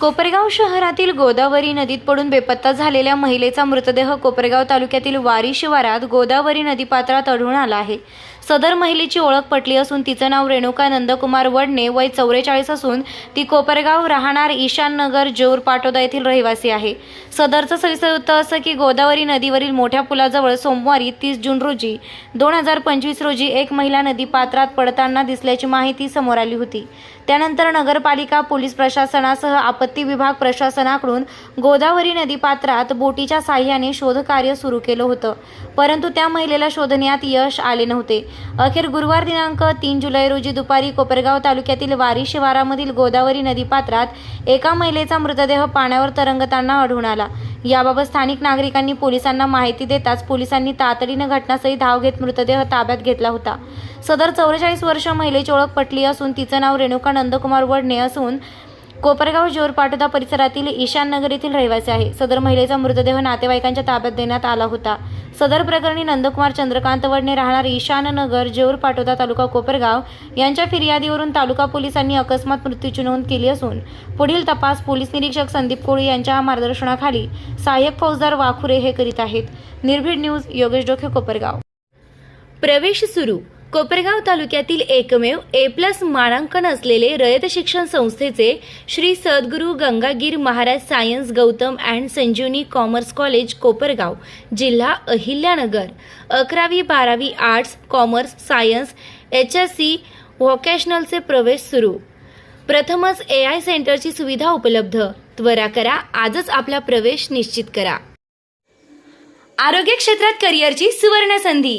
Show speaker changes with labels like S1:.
S1: कोपरगाव शहरातील गोदावरी नदीत पडून बेपत्ता झालेल्या महिलेचा मृतदेह कोपरगाव तालुक्यातील वारी शिवारात गोदावरी नदीपात्रात आढळून आला आहे. सदर महिलेची ओळख पटली असून तिचं नाव रेणुका नंदकुमार वडणे वय चौवेचाळीस असून ती कोपरगाव राहणार ईशान नगर जोर पाटोदा येथील रहिवासी आहे. सदरचं सविस्तर वृत्त असं की गोदावरी नदीवरील मोठ्या पुलाजवळ सोमवारी तीस जून रोजी दोन हजार पंचवीस रोजी एक महिला नदीपात्रात पडताना दिसल्याची माहिती समोर आली होती. त्यानंतर नगरपालिका पोलीस प्रशासनासह आपत्ती विभाग प्रशासनाकडून गोदावरी नदीपात्रात बोटीच्या साह्याने शोधकार्य सुरू केलं होतं. परंतु त्या महिलेला शोधण्यात यश आले नव्हते. अखेर गुरुवार दिनांक तीन जुलै रोजी दुपारी कोपरगाव तालुक्यातील वारी शिवारामधील गोदावरी नदीपात्रात एका महिलेचा मृतदेह पाण्यावर तरंगताना आढळून आला. याबाबत स्थानिक नागरिकांनी पोलिसांना माहिती देताच पोलिसांनी तातडीनं घटनास्थळी धाव घेत मृतदेह ताब्यात घेतला होता. सदर चौवेचाळीस वर्ष महिलेची ओळख पटली असून तिचं नाव रेणुका नंदकुमार वडणे असून कोपरगाव जोर पाटोदा परिसरातील ईशान नगर येथील रहिवासी आहे. सदर महिलेचा मृतदेह नातेवाईकांच्या ताब्यात देण्यात आला होता. सदर प्रकरणी नंदकुमार चंद्रकांत वडणे राहणार ईशान नगर जेऊर पाटोदा तालुका कोपरगाव यांच्या फिर्यादीवरून तालुका पोलिसांनी अकस्मात मृत्यूची नोंद केली असून पुढील तपास पोलीस निरीक्षक संदीप कोळी यांच्या मार्गदर्शनाखाली सहाय्यक फौजदार वाखुरे हे करीत आहेत. निर्भीड न्यूज योगेश डोखे कोपरगाव. प्रवेश सुरू. कोपरगाव तालुक्यातील एकमेव ए प्लस मानांकन असलेले रयत शिक्षण संस्थेचे Shri Sadguru Gangagir Maharaj science Gautam and Sanjivani commerce college Kopargaon जिल्हा अहिल्यानगर. अकरावी बारावी arts commerce science H S C व्होकॅशनलचे प्रवेश सुरू. प्रथमच ए आय सेंटरची सुविधा उपलब्ध. त्वरा करा आजच आपला प्रवेश निश्चित करा. आरोग्य क्षेत्रात करिअरची सुवर्ण संधी